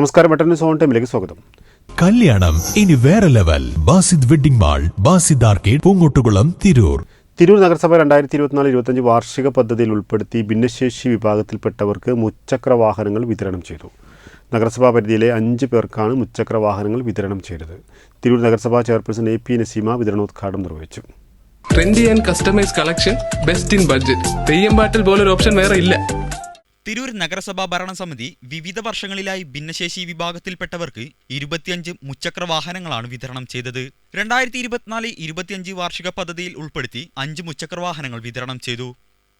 നമസ്കാരം വെട്ടൻ സോൺ ടൈമിലേക്ക് സ്വാഗതം. കല്യാണം ഇനി വേറെ level. Basid wedding mall Basid arcade Poongottukulam Tirur. Tirur നഗരസഭ രണ്ടായിരത്തി ഇരുപത്തിനാല് ഇരുപത്തഞ്ച് വാർഷിക പദ്ധതിയിൽ ഉൾപ്പെടുത്തി ഭിന്നശേഷി വിഭാഗത്തിൽപ്പെട്ടവർക്ക് മുച്ചക്ര വാഹനങ്ങൾ വിതരണം ചെയ്തു. നഗരസഭാ പരിധിയിലെ അഞ്ച് പേർക്കാണ് മുച്ചക്ര വാഹനങ്ങൾ വിതരണം ചെയ്തത്. തിരൂർ നഗരസഭാ ചെയർപേഴ്സൺ എ പി നസീമ വിതരണോദ്ഘാടനം നിർവഹിച്ചു. Trendy and customise collection best in budget Theyyam പാട്ടിൽ പോലൊരു ഓപ്ഷൻ വേറെ ഇല്ല. തിരൂർ നഗരസഭാ ഭരണസമിതി വിവിധ വർഷങ്ങളിലായി ഭിന്നശേഷി വിഭാഗത്തിൽപ്പെട്ടവർക്ക് ഇരുപത്തിയഞ്ച് മുച്ചക്ര വാഹനങ്ങളാണ് വിതരണം ചെയ്തത്. രണ്ടായിരത്തി ഇരുപത്തിനാല് ഇരുപത്തിയഞ്ച് വാർഷിക പദ്ധതിയിൽ ഉൾപ്പെടുത്തി അഞ്ച് മുച്ചക്ര വാഹനങ്ങൾ വിതരണം ചെയ്തു.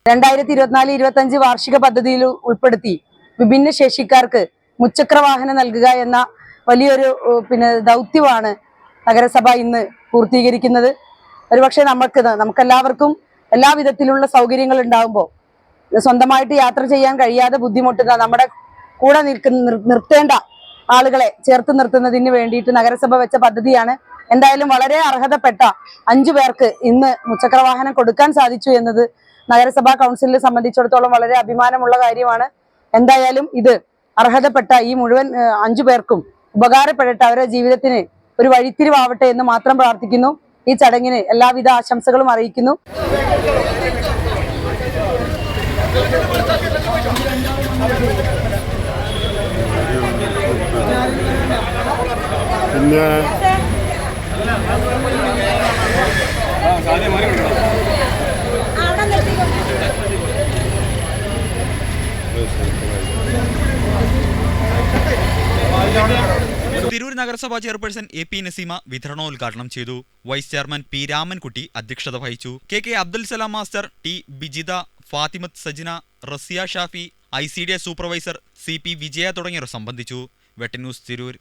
രണ്ടായിരത്തി ഇരുപത്തിനാല് ഇരുപത്തഞ്ച് വാർഷിക പദ്ധതിയിൽ ഉൾപ്പെടുത്തി വിഭിന്ന ശേഷിക്കാർക്ക് മുച്ചക്ര വാഹനം നൽകുക എന്ന വലിയൊരു പിന്നെ ദൗത്യമാണ് നഗരസഭ ഇന്ന് പൂർത്തീകരിക്കുന്നത്. ഒരുപക്ഷെ നമുക്ക് നമുക്കെല്ലാവർക്കും എല്ലാ വിധത്തിലുള്ള സൗകര്യങ്ങൾ ഉണ്ടാകുമ്പോൾ സ്വന്തമായിട്ട് യാത്ര ചെയ്യാൻ കഴിയാതെ ബുദ്ധിമുട്ടുന്ന നമ്മുടെ കൂടെ നിൽക്കുന്ന നിർ- നിർത്തേണ്ട ആളുകളെ ചേർത്ത് നിർത്തുന്നതിന് വേണ്ടിയിട്ട് നഗരസഭ വെച്ച പദ്ധതിയാണ്. എന്തായാലും വളരെ അർഹതപ്പെട്ട അഞ്ചു പേർക്ക് ഇന്ന് മുച്ചക്ര വാഹനം കൊടുക്കാൻ സാധിച്ചു എന്നത് നഗരസഭാ കൗൺസിലിനെ സംബന്ധിച്ചിടത്തോളം വളരെ അഭിമാനമുള്ള കാര്യമാണ്. എന്തായാലും ഇത് അർഹതപ്പെട്ട ഈ മുഴുവൻ അഞ്ചു പേർക്കും ഉപകാരപ്പെടട്ടെ. അവരുടെ ജീവിതത്തിന് ഒരു വഴിത്തിരിവാവട്ടെ എന്ന് മാത്രം പ്രാർത്ഥിക്കുന്നു. ഈ ചടങ്ങിന് എല്ലാവിധ ആശംസകളും അറിയിക്കുന്നു. പിന്നെ തിരൂർ നഗരസഭാ ചെയർപേഴ്സൺ എ പി നസീമ വിതരണോദ്ഘാടനം ചെയ്തു. വൈസ് ചെയർമാൻ പി രാമൻകുട്ടി അധ്യക്ഷത വഹിച്ചു. K K Abdul Salam master T Bijitha Fathimath Sajina Raziya Shafi I C D S supervisor C P Vijaya തുടങ്ങിയവർ സംബന്ധിച്ചു. വെട്ടന്യൂസ് തിരൂർ.